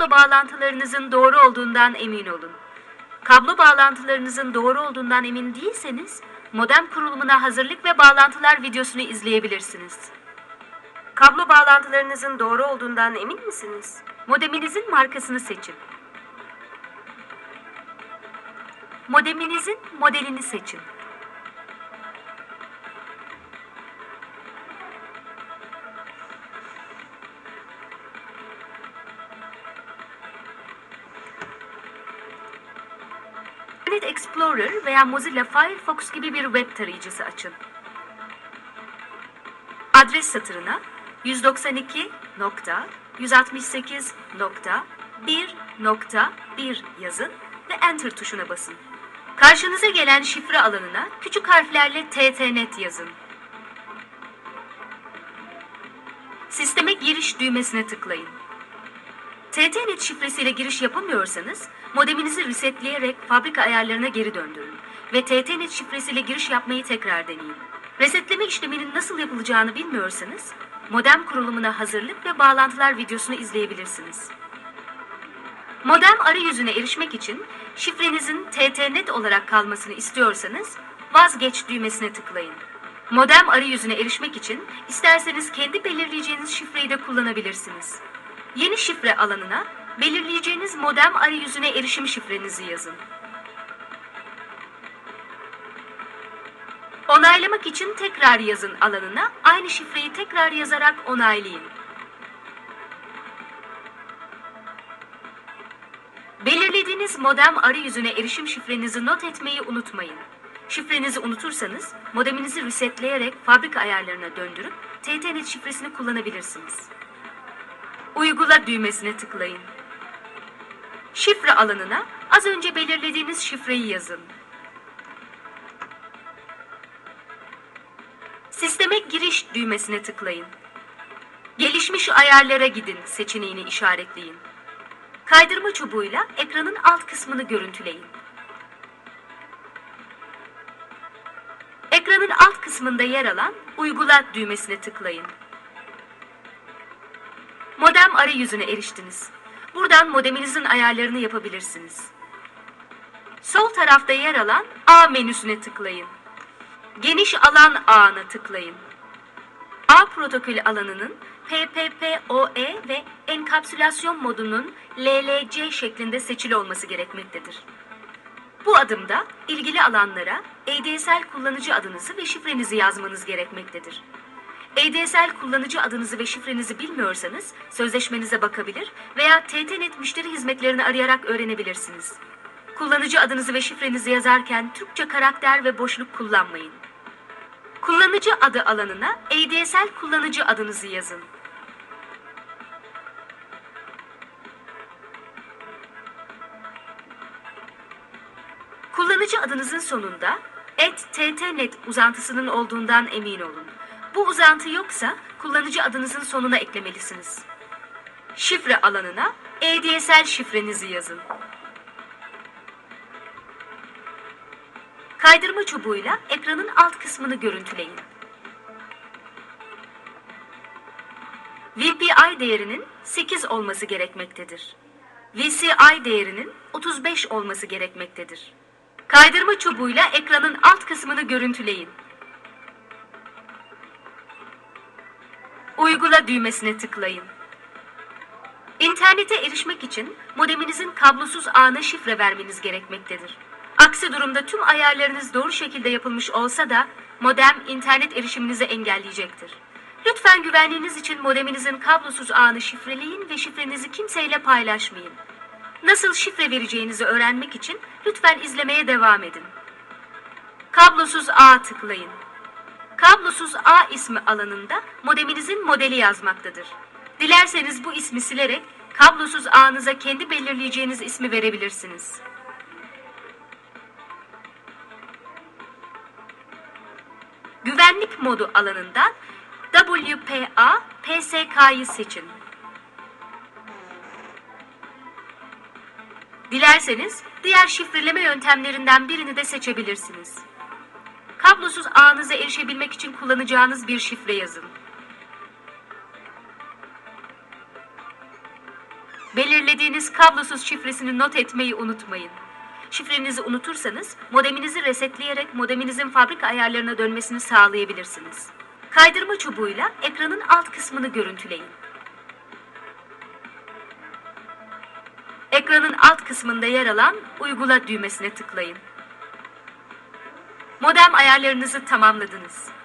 Kablo bağlantılarınızın doğru olduğundan emin olun. Kablo bağlantılarınızın doğru olduğundan emin değilseniz, modem kurulumuna hazırlık ve bağlantılar videosunu izleyebilirsiniz. Kablo bağlantılarınızın doğru olduğundan emin misiniz? Modeminizin markasını seçin. Modeminizin modelini seçin. Internet Explorer veya Mozilla Firefox gibi bir web tarayıcısı açın. Adres satırına 192.168.1.1 yazın ve Enter tuşuna basın. Karşınıza gelen şifre alanına küçük harflerle TTNet yazın. Sisteme giriş düğmesine tıklayın. TTNet şifresiyle giriş yapamıyorsanız modeminizi resetleyerek fabrika ayarlarına geri döndürün ve TTNet şifresiyle giriş yapmayı tekrar deneyin. Resetleme işleminin nasıl yapılacağını bilmiyorsanız modem kurulumuna hazırlık ve bağlantılar videosunu izleyebilirsiniz. Modem arayüzüne erişmek için şifrenizin TTNet olarak kalmasını istiyorsanız vazgeç düğmesine tıklayın. Modem arayüzüne erişmek için isterseniz kendi belirleyeceğiniz şifreyi de kullanabilirsiniz. Yeni şifre alanına belirleyeceğiniz modem arayüzüne erişim şifrenizi yazın. Onaylamak için tekrar yazın alanına aynı şifreyi tekrar yazarak onaylayın. Belirlediğiniz modem arayüzüne erişim şifrenizi not etmeyi unutmayın. Şifrenizi unutursanız modeminizi resetleyerek fabrika ayarlarına döndürüp TTNet şifresini kullanabilirsiniz. Uygula düğmesine tıklayın. Şifre alanına az önce belirlediğiniz şifreyi yazın. Sisteme giriş düğmesine tıklayın. Gelişmiş ayarlara gidin seçeneğini işaretleyin. Kaydırma çubuğuyla ekranın alt kısmını görüntüleyin. Ekranın alt kısmında yer alan Uygula düğmesine tıklayın. Modem arayüzüne eriştiniz. Buradan modeminizin ayarlarını yapabilirsiniz. Sol tarafta yer alan A menüsüne tıklayın. Geniş alan ağına tıklayın. A protokolü alanının PPPoE ve enkapsülasyon modunun LLC şeklinde seçili olması gerekmektedir. Bu adımda ilgili alanlara ADSL kullanıcı adınızı ve şifrenizi yazmanız gerekmektedir. ADSL kullanıcı adınızı ve şifrenizi bilmiyorsanız sözleşmenize bakabilir veya TTNet müşteri hizmetlerini arayarak öğrenebilirsiniz. Kullanıcı adınızı ve şifrenizi yazarken Türkçe karakter ve boşluk kullanmayın. Kullanıcı adı alanına ADSL kullanıcı adınızı yazın. Kullanıcı adınızın sonunda @ttnet uzantısının olduğundan emin olun. Bu uzantı yoksa kullanıcı adınızın sonuna eklemelisiniz. Şifre alanına ADSL şifrenizi yazın. Kaydırma çubuğuyla ekranın alt kısmını görüntüleyin. VPI değerinin 8 olması gerekmektedir. VCI değerinin 35 olması gerekmektedir. Kaydırma çubuğuyla ekranın alt kısmını görüntüleyin. Uygula düğmesine tıklayın. İnternete erişmek için modeminizin kablosuz ağına şifre vermeniz gerekmektedir. Aksi durumda tüm ayarlarınız doğru şekilde yapılmış olsa da modem internet erişiminizi engelleyecektir. Lütfen güvenliğiniz için modeminizin kablosuz ağını şifreleyin ve şifrenizi kimseyle paylaşmayın. Nasıl şifre vereceğinizi öğrenmek için lütfen izlemeye devam edin. Kablosuz ağ tıklayın. Kablosuz ağ ismi alanında modeminizin modeli yazmaktadır. Dilerseniz bu ismi silerek kablosuz ağınıza kendi belirleyeceğiniz ismi verebilirsiniz. Güvenlik modu alanından WPA PSK'yı seçin. Dilerseniz diğer şifreleme yöntemlerinden birini de seçebilirsiniz. Kablosuz ağınıza erişebilmek için kullanacağınız bir şifre yazın. Belirlediğiniz kablosuz şifresini not etmeyi unutmayın. Şifrenizi unutursanız modeminizi resetleyerek modeminizin fabrika ayarlarına dönmesini sağlayabilirsiniz. Kaydırma çubuğuyla ekranın alt kısmını görüntüleyin. Ekranın alt kısmında yer alan Uygula düğmesine tıklayın. Modem ayarlarınızı tamamladınız.